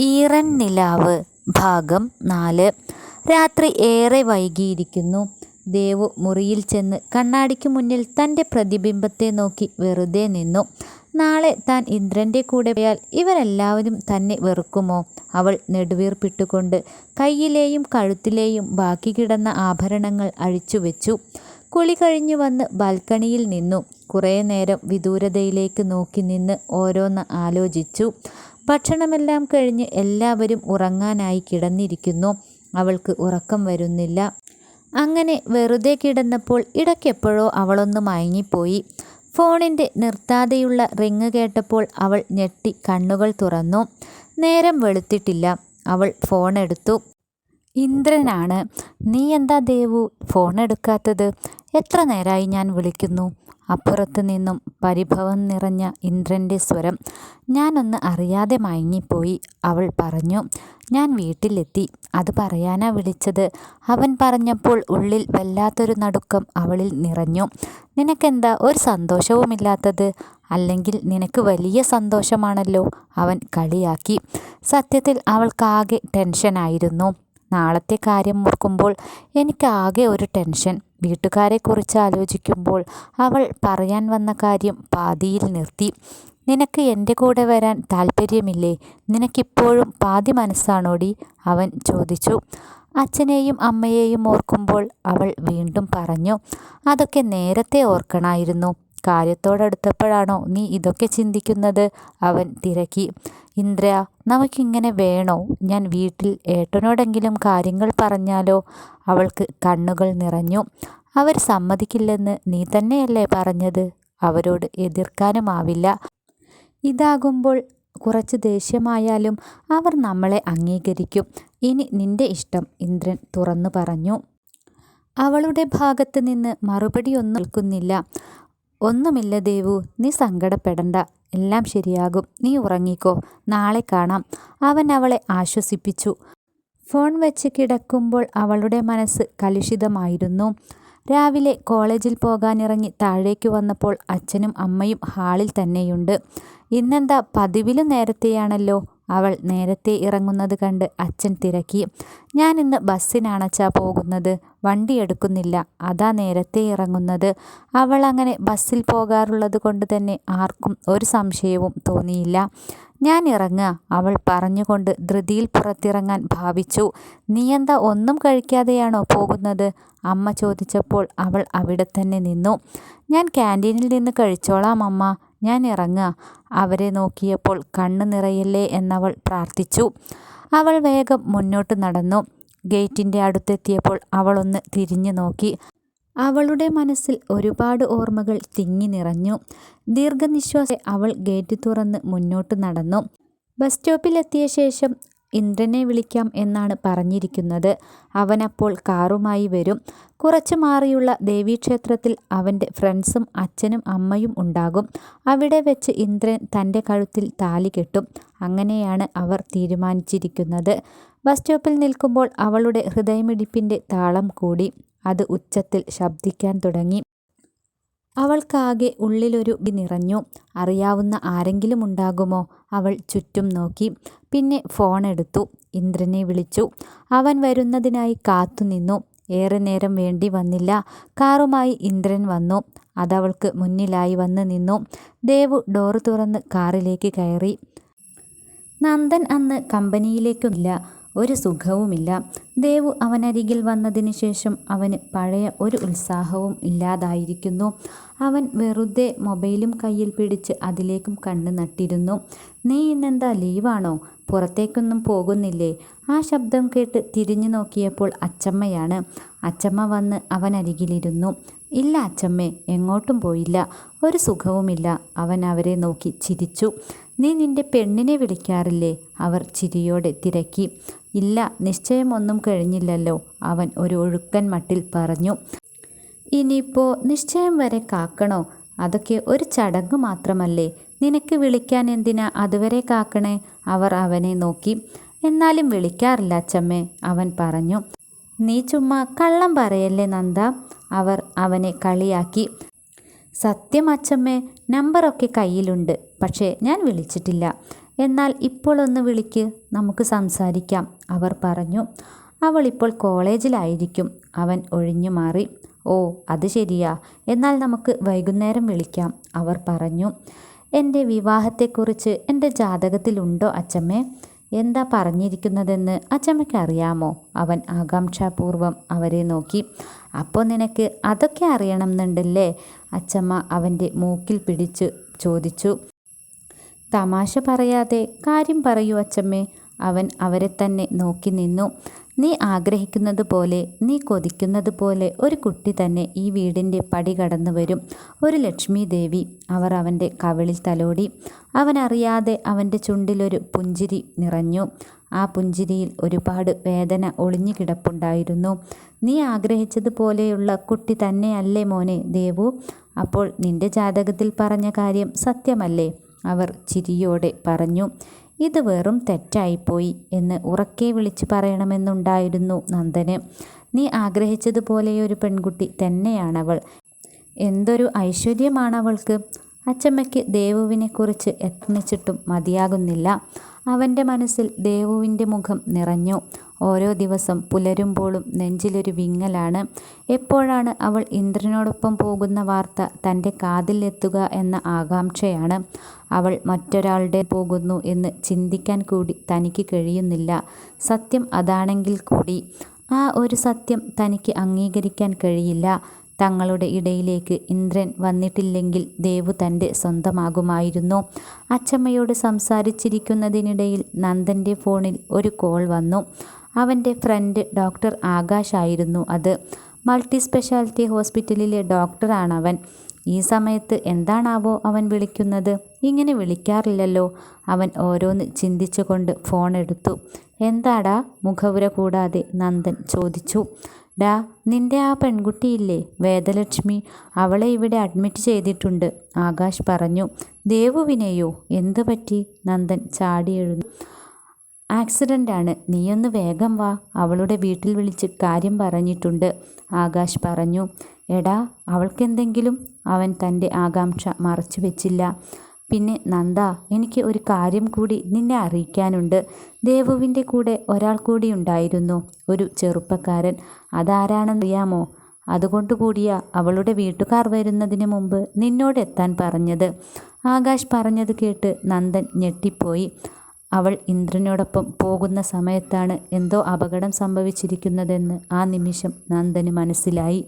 ഈറൻ നിലാവ് ഭാഗം നാല്. രാത്രി ഏറെ വൈകിയിരിക്കുന്നു. ദേവു മുറിയിൽ ചെന്ന് കണ്ണാടിക്ക് മുന്നിൽ തന്റെ പ്രതിബിംബത്തെ നോക്കി വെറുതെ നിന്നു. നാളെ താൻ ഇന്ദ്രന്റെ കൂടെ പോയാൽ ഇവരെല്ലാവരും തന്നെ വെറുക്കുമോ? അവൾ നെടുവീർപ്പിട്ടുകൊണ്ട് കയ്യിലെയും കഴുത്തിലെയും ബാക്കി കിടന്ന ആഭരണങ്ങൾ അഴിച്ചു വെച്ചു. കുളി കഴിഞ്ഞു വന്ന് ബാൽക്കണിയിൽ നിന്നു. കുറേ നേരം വിദൂരതയിലേക്ക് നോക്കി നിന്ന് ഓരോന്ന് ആലോചിച്ചു. ഭക്ഷണമെല്ലാം കഴിഞ്ഞ് എല്ലാവരും ഉറങ്ങാനായി കിടന്നിരിക്കുന്നു. അവൾക്ക് ഉറക്കം വരുന്നില്ല. അങ്ങനെ വെറുതെ കിടന്നപ്പോൾ ഇടയ്ക്കെപ്പോഴോ അവളൊന്ന് മയങ്ങിപ്പോയി. ഫോണിന്റെ നിർത്താതെയുള്ള റിങ് കേട്ടപ്പോൾ അവൾ ഞെട്ടി കണ്ണുകൾ തുറന്നു. നേരം വെളുത്തിട്ടില്ല. അവൾ ഫോൺ എടുത്തു ഇന്ദ്രനാണ്. നീ എന്താ ദേവു? ഫോൺ എടുക്കാത്തത് എത്ര നേരമായി ഞാൻ വിളിക്കുന്നു? അപ്പുറത്തു നിന്നും പരിഭവം നിറഞ്ഞ ഇന്ദ്രന്റെ സ്വരം ഞാനൊന്ന് അറിയാതെ മയങ്ങിപ്പോയി. അവൾ പറഞ്ഞു ഞാൻ വീട്ടിലെത്തി. അത് പറയാനാ വിളിച്ചത്. അവൻ പറഞ്ഞപ്പോൾ ഉള്ളിൽ വല്ലാത്തൊരു നടുക്കം അവളിൽ നിറഞ്ഞു. നിനക്കെന്താ ഒരു സന്തോഷവുമില്ലാത്തത്? അല്ലെങ്കിൽ നിനക്ക് വലിയ സന്തോഷമാണല്ലോ? അവൻ കളിയാക്കി. സത്യത്തിൽ അവൾക്കാകെ ടെൻഷനായിരുന്നു. നാളത്തെ കാര്യം ഓർക്കുമ്പോൾ എനിക്കാകെ ഒരു ടെൻഷൻ. വീട്ടുകാരെക്കുറിച്ച് ആലോചിക്കുമ്പോൾ അവൾ പറയാൻ വന്ന കാര്യം പാതിയിൽ നിർത്തി. നിനക്ക് എന്റെ കൂടെ വരാൻ താല്പര്യമില്ലേ? നിനക്കിപ്പോഴും പാതി മനസ്സാണോടി? അവൻ ചോദിച്ചു. അച്ഛനെയും അമ്മയെയും ഓർക്കുമ്പോൾ അവൾ വീണ്ടും പറഞ്ഞു. അതൊക്കെ നേരത്തെ ഓർക്കണമായിരുന്നു കാര്യത്തോടടുത്തപ്പോഴാണോ നീ ഇതൊക്കെ ചിന്തിക്കുന്നത്? അവൻ തിരക്കി. ഇന്ദ്ര നമുക്കിങ്ങനെ വേണോ? ഞാൻ വീട്ടിൽ ഏട്ടനോടെങ്കിലും കാര്യങ്ങൾ പറഞ്ഞാലോ? അവൾക്ക് കണ്ണുകൾ നിറഞ്ഞു. അവർ സമ്മതിക്കില്ലെന്ന് നീ തന്നെയല്ലേ പറഞ്ഞത്? അവരോട് എതിർക്കാനുമാവില്ല. ഇതാകുമ്പോൾ കുറച്ച് ദേഷ്യമായാലും അവർ നമ്മളെ അംഗീകരിക്കും. ഇനി നിന്റെ ഇഷ്ടം ഇന്ദ്രൻ തുറന്നു പറഞ്ഞു. അവളുടെ ഭാഗത്ത് നിന്ന് മറുപടിയൊന്നും നിൽക്കുന്നില്ല ഒന്നുമില്ല ദേവു നീ സങ്കടപ്പെടണ്ട. എല്ലാം ശരിയാകും. നീ ഉറങ്ങിക്കോ. നാളെ കാണാം. അവൻ അവളെ ആശ്വസിപ്പിച്ചു. ഫോൺ വെച്ച് കിടക്കുമ്പോൾ അവളുടെ മനസ്സ് കലുഷിതമായിരുന്നു. രാവിലെ കോളേജിൽ പോകാനിറങ്ങി താഴേക്ക് വന്നപ്പോൾ അച്ഛനും അമ്മയും ഹാളിൽ തന്നെയുണ്ട്. ഇന്നെന്താ പതിവിലും നേരത്തെയാണല്ലോ? അവൾ നേരത്തെ ഇറങ്ങുന്നത് കണ്ട് അച്ഛൻ തിരക്കി. ഞാൻ ഇന്ന് ബസ്സിനാണച്ചാ പോകുന്നത്. വണ്ടി എടുക്കുന്നില്ല. അതാ നേരത്തെ ഇറങ്ങുന്നത്. അവൾ അങ്ങനെ ബസ്സിൽ പോകാറുള്ളത് കൊണ്ട് തന്നെ ആർക്കും ഒരു സംശയവും തോന്നിയില്ല. ഞാൻ ഇറങ്ങുക അവൾ പറഞ്ഞുകൊണ്ട് ധൃതിയിൽ പുറത്തിറങ്ങാൻ ഭാവിച്ചു. നീ എന്താ ഒന്നും കഴിക്കാതെയാണോ പോകുന്നത്? അമ്മ ചോദിച്ചപ്പോൾ അവൾ അവിടെ തന്നെ നിന്നു. ഞാൻ ക്യാന്റീനിൽ നിന്ന് കഴിച്ചോളാം അമ്മ. ഞാൻ ഇറങ്ങുക അവരെ നോക്കിയപ്പോൾ കണ്ണു നിറയല്ലേ എന്നവൾ പ്രാർത്ഥിച്ചു. അവൾ വേഗം മുന്നോട്ട് നടന്നു. ഗേറ്റിന്റെ അടുത്തെത്തിയപ്പോൾ അവളൊന്ന് തിരിഞ്ഞു നോക്കി. അവളുടെ മനസ്സിൽ ഒരുപാട് ഓർമ്മകൾ തിങ്ങി നിറഞ്ഞു. ദീർഘനിശ്വാസ അവൾ ഗേറ്റ് തുറന്ന് മുന്നോട്ട് നടന്നു. ബസ് സ്റ്റോപ്പിലെത്തിയ ശേഷം ഇന്ദ്രനെ വിളിക്കാം എന്നാണ് പറഞ്ഞിരിക്കുന്നത്. അവനപ്പോൾ കാറുമായി വരും. കുറച്ചു മാറിയുള്ള ദേവീക്ഷേത്രത്തിൽ അവന്റെ ഫ്രണ്ട്സും അച്ഛനും അമ്മയും ഉണ്ടാകും. അവിടെ വെച്ച് ഇന്ദ്രൻ തന്റെ കഴുത്തിൽ താലി കെട്ടും. അങ്ങനെയാണ് അവർ തീരുമാനിച്ചിരിക്കുന്നത്. ബസ് സ്റ്റോപ്പിൽ നിൽക്കുമ്പോൾ അവളുടെ ഹൃദയമിടിപ്പിന്റെ താളം കൂടി. അത് ഉച്ചത്തിൽ ശബ്ദിക്കാൻ തുടങ്ങി. അവൾക്കാകെ ഉള്ളിലൊരു ബി നിറഞ്ഞു. അറിയാവുന്ന ആരെങ്കിലും ഉണ്ടാകുമോ? അവൾ ചുറ്റും നോക്കി. പിന്നെ ഫോൺ എടുത്തു. ഇന്ദ്രനെ വിളിച്ചു. അവൻ വരുന്നതിനായി കാത്തുനിന്നു ഏറെ നേരം വേണ്ടി വന്നില്ല. കാറുമായി ഇന്ദ്രൻ വന്നു. അതവൾക്ക് മുന്നിലായി വന്ന് നിന്നു. ദേവു ഡോറ് തുറന്ന് കാറിലേക്ക് കയറി. നന്ദൻ അന്ന് കമ്പനിയിലേക്കുമില്ല. ഒരു സുഖവുമില്ല. ദേവു അവനരികിൽ വന്നതിന് ശേഷം അവന് പഴയ ഒരു ഉത്സാഹവും ഇല്ലാതായിരിക്കുന്നു. അവൻ വെറുതെ മൊബൈലും കയ്യിൽ പിടിച്ച് അതിലേക്കും കണ്ണ് നട്ടിരുന്നു. നീ ഇന്നെന്താ ലീവാണോ? പുറത്തേക്കൊന്നും പോകുന്നില്ലേ? ആ ശബ്ദം കേട്ട് തിരിഞ്ഞു നോക്കിയപ്പോൾ അച്ചമ്മയാണ്. അച്ചമ്മ വന്ന് അവനരികിലിരുന്നു. ഇല്ല അച്ചമ്മേ എങ്ങോട്ടും പോയില്ല. ഒരു സുഖവുമില്ല. അവൻ അവരെ നോക്കി ചിരിച്ചു. നീ നിന്റെ പെണ്ണിനെ വിളിക്കാറില്ലേ? അവർ ചിരിയോടെ തിരക്കി. ഇല്ല നിശ്ചയമൊന്നും കഴിഞ്ഞില്ലല്ലോ അവൻ ഒരു ഒഴുക്കൻ മട്ടിൽ പറഞ്ഞു. ഇനിയിപ്പോൾ നിശ്ചയം വരെ കാക്കണോ? അതൊക്കെ ഒരു ചടങ്ങ് മാത്രമല്ലേ? നിനക്ക് വിളിക്കാൻ എന്തിനാ അതുവരെ കാക്കണേ? അവർ അവനെ നോക്കി. എന്നാലും വിളിക്കാറില്ല അച്ചമ്മേ അവൻ പറഞ്ഞു. നീ ചുമ്മാ കള്ളം പറയല്ലേ നന്ദ? അവർ അവനെ കളിയാക്കി. സത്യം അച്ചമ്മേ നമ്പറൊക്കെ കയ്യിലുണ്ട് പക്ഷേ ഞാൻ വിളിച്ചിട്ടില്ല. എന്നാൽ ഇപ്പോൾ ഒന്ന് വിളിക്ക് നമുക്ക് സംസാരിക്കാം അവർ പറഞ്ഞു. അവൾ ഇപ്പോൾ കോളേജിലായിരിക്കും അവൻ ഒഴിഞ്ഞു മാറി. ഓ അത് ശരിയാ എന്നാൽ നമുക്ക് വൈകുന്നേരം വിളിക്കാം അവർ പറഞ്ഞു. എന്റെ വിവാഹത്തെക്കുറിച്ച് എന്റെ ജാതകത്തിലുണ്ടോ അച്ചമ്മേ? എന്താ പറഞ്ഞിരിക്കുന്നതെന്ന് അച്ചമ്മയ്ക്ക് അറിയാമോ അവൻ ആകാംക്ഷാപൂർവം അവരെ നോക്കി. അപ്പോൾ നിനക്ക് അതൊക്കെ അറിയണമെന്നുണ്ടല്ലേ അച്ചമ്മ അവന്റെ മൂക്കിൽ പിടിച്ച് ചോദിച്ചു. തമാശ പറയാതെ കാര്യം പറയൂ അച്ചമ്മേ. അവൻ അവരെ തന്നെ നോക്കി നിന്നു. നീ ആഗ്രഹിക്കുന്നത് പോലെ നീ കൊതിക്കുന്നത് പോലെ ഒരു കുട്ടി തന്നെ ഈ വീടിന്റെ പടി കടന്നു വരും. ഒരു ലക്ഷ്മി ദേവി. അവർ അവന്റെ കവിളിൽ തലോടി. അവനറിയാതെ അവന്റെ ചുണ്ടിലൊരു പുഞ്ചിരി നിറഞ്ഞു. ആ പുഞ്ചിരിയിൽ ഒരുപാട് വേദന ഒളിഞ്ഞു കിടപ്പുണ്ടായിരുന്നു. നീ ആഗ്രഹിച്ചതുപോലെയുള്ള കുട്ടി തന്നെയല്ലേ മോനെ ദേവു. അപ്പോൾ നിന്റെ ജാതകത്തിൽ പറഞ്ഞ കാര്യം സത്യമല്ലേ? അവർ ചിരിയോടെ പറഞ്ഞു ഇത് വെറും തെറ്റായിപ്പോയി എന്ന് ഉറക്കെ വിളിച്ചു പറയണമെന്നുണ്ടായിരുന്നു നന്ദന്. നീ ആഗ്രഹിച്ചതുപോലെയൊരു പെൺകുട്ടി തന്നെയാണവൾ. എന്തൊരു ഐശ്വര്യമാണവൾക്ക്. അച്ചമ്മയ്ക്ക് ദേവുവിനെക്കുറിച്ച് യത്നിച്ചിട്ടും മതിയാകുന്നില്ല. അവന്റെ മനസ്സിൽ ദേവുവിന്റെ മുഖം നിറഞ്ഞു. ഓരോ ദിവസം പുലരുമ്പോഴും നെഞ്ചിലൊരു വിങ്ങലാണ്. എപ്പോഴാണ് അവൾ ഇന്ദ്രനോടൊപ്പം പോകുന്ന വാർത്ത തന്റെ കാതിലെത്തുക എന്ന ആകാംക്ഷയാണ്. അവൾ മറ്റൊരാളുടെ പോകുന്നു എന്ന് ചിന്തിക്കാൻ കൂടി തനിക്ക് കഴിയുന്നില്ല. സത്യം അതാണെങ്കിൽ കൂടി. ആ ഒരു സത്യം തനിക്ക് അംഗീകരിക്കാൻ കഴിയില്ല. തങ്ങളുടെ ഇടയിലേക്ക് ഇന്ദ്രൻ വന്നിട്ടില്ലെങ്കിൽ ദേവു തന്റെ സ്വന്തമാകുമായിരുന്നു. അച്ചമ്മയോട് സംസാരിച്ചിരിക്കുന്നതിനിടയിൽ നന്ദന്റെ ഫോണിൽ ഒരു കോൾ വന്നു. അവന്റെ ഫ്രണ്ട് ഡോക്ടർ ആകാശ് ആയിരുന്നു അത്. മൾട്ടി സ്പെഷ്യാലിറ്റി ഹോസ്പിറ്റലിലെ ഡോക്ടറാണ് അവൻ ഈ സമയത്ത് എന്താണാവോ അവൻ വിളിക്കുന്നത്? ഇങ്ങനെ വിളിക്കാറില്ലല്ലോ. അവൻ ഓരോന്ന് ചിന്തിച്ചുകൊണ്ട് ഫോൺ എടുത്തു. എന്താടാ? മുഖവുര കൂടാതെ നന്ദൻ ചോദിച്ചു. ഡാ നിന്റെ ആ പെൺകുട്ടിയില്ലേ? വേദലക്ഷ്മി അവളെ ഇവിടെ അഡ്മിറ്റ് ചെയ്തിട്ടുണ്ട്. ആകാശ് പറഞ്ഞു ദേവുവിനെയോ? എന്തു പറ്റി നന്ദൻ ചാടി എഴുന്നു. ആക്സിഡന്റാണ് നീയൊന്ന് വേഗം വാ. അവളുടെ വീട്ടിൽ വിളിച്ച് കാര്യം പറഞ്ഞിട്ടുണ്ട്. ആകാശ് പറഞ്ഞു എടാ അവൾക്കെന്തെങ്കിലും? അവൻ തന്റെ ആകാംക്ഷ മറച്ചു വെച്ചില്ല. പിന്നെ നന്ദ എനിക്ക് ഒരു കാര്യം കൂടി നിന്നെ അറിയിക്കാനുണ്ട്. ദേവുവിന്റെ കൂടെ ഒരാൾ കൂടി ഉണ്ടായിരുന്നു ഒരു ചെറുപ്പക്കാരൻ. അതാരാണെന്നറിയാമോ അതുകൊണ്ട് കൂടിയ അവളുടെ വീട്ടുകാർ വരുന്നതിന് മുമ്പ് നിന്നോട് എത്താൻ പറഞ്ഞത്. ആകാശ് പറഞ്ഞത് കേട്ട് നന്ദൻ ഞെട്ടിപ്പോയി. അവൾ ഇന്ദ്രനോടൊപ്പം പോകുന്ന സമയത്താണ് എന്തോ അപകടം സംഭവിച്ചിരിക്കുന്നതെന്ന് ആ നിമിഷം നന്ദന് മനസ്സിലായി.